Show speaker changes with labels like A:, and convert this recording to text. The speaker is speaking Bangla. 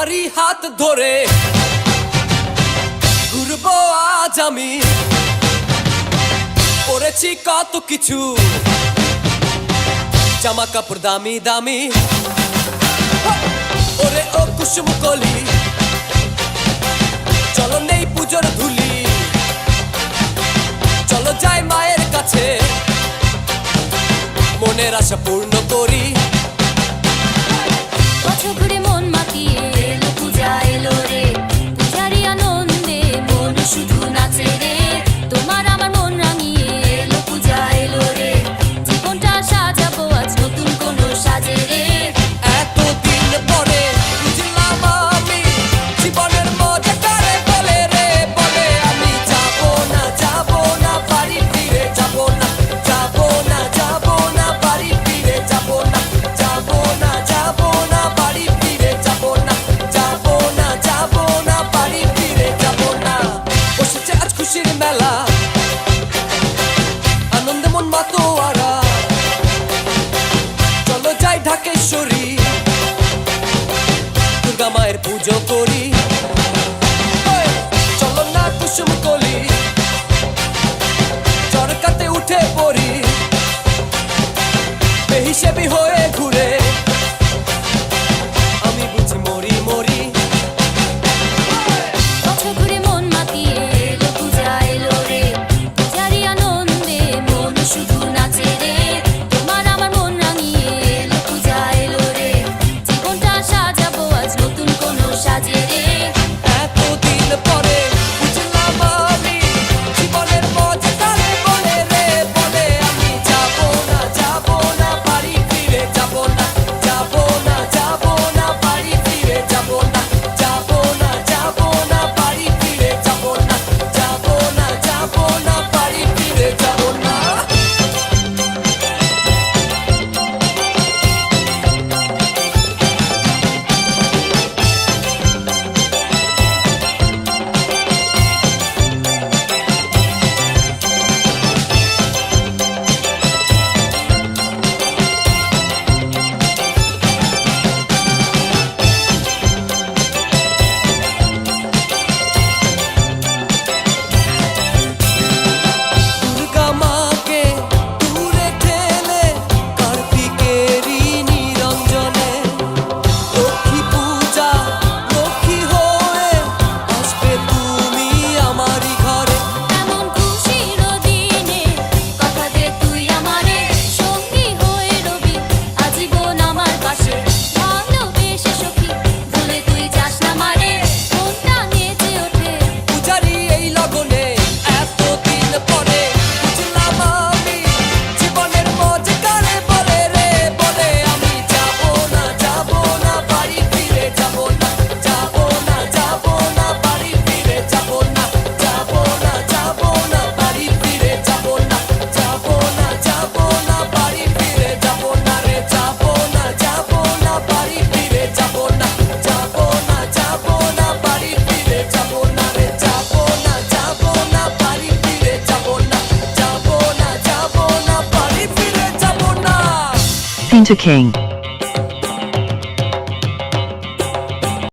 A: তোমারই হাত ধরে। ঘুরবো আজ আমি। পড়েছি কত কিছু। জামা কাপড় দামি দামি। ওরে ও কুসুম কলি চলো নেই পুজোর ধুলি। চলো যাই মায়ের কাছে। মনের আশা হিসেবে দুর্গা মায়ের পুজো করি। কুসুম কলি। চরকাতে উঠে হয়ে ঘুরে did it.
B: to king.